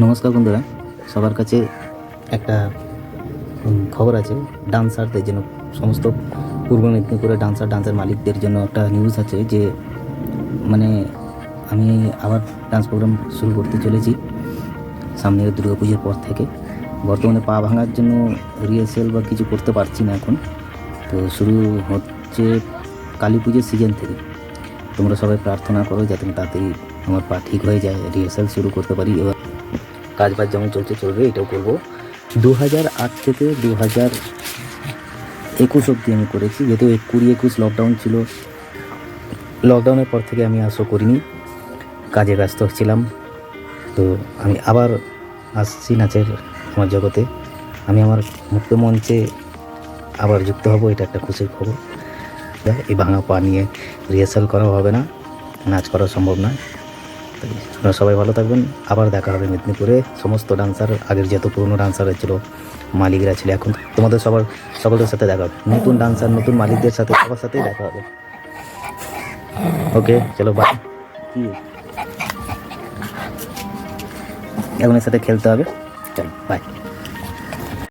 নমস্কার বন্ধুরা, সবার কাছে একটা খবর আছে। ডান্সারদের জন্য, সমস্ত পূর্ব মেদিনীপুরের ডান্সার ডান্সার মালিকদের জন্য একটা নিউজ আছে যে মানে আমি আবার ডান্স প্রোগ্রাম শুরু করতে চলেছি, সামনের দুর্গা পুজোর পর থেকে। বর্তমানে পা ভাঙার জন্য রিহার্সেল বা কিছু করতে পারছি না এখন। তো শুরু হচ্ছে কালী পুজোর সিজন থেকে। তোমরা সবাই প্রার্থনা করো যাতে তাড়াতাড়ি আমার পা ঠিক হয়ে যায় রিহার্সাল শুরু করতে পারি। এবার কাজ বাজ যেমন চলছে, চলবে, এটাও করব। দু হাজার আট থেকে দু হাজার একুশ অবধি আমি করেছি। যেহেতু কুড়ি একুশ লকডাউন ছিল লকডাউনের পর থেকে আমি আসো করিনি। কাজে ব্যস্ত ছিলাম। তো আমি আবার আসছি নাচের আমার জগতে। আমি আমার মুক্ত মঞ্চে আবার যুক্ত হব, এটা একটা খুশির খবর। এই ভাঙা পা নিয়ে রিহার্সাল করা হবে না, নাচ করা সম্ভব নয়। তাই আপনারা সবাই ভালো থাকবেন। আবার দেখা হবে মেদিনীপুরে। সমস্ত ডান্সার, আগের যত পুরনো ডান্সার ছিল, মালিকরা ছিল এখন। তোমাদের সবার, সকলের সাথে দেখা হবে। নতুন ডান্সার, নতুন মালিকদের সাথে সবার সাথেই দেখা হবে। ওকে, চলো বাই এখন এর সাথে খেলতে হবে। চলো বাই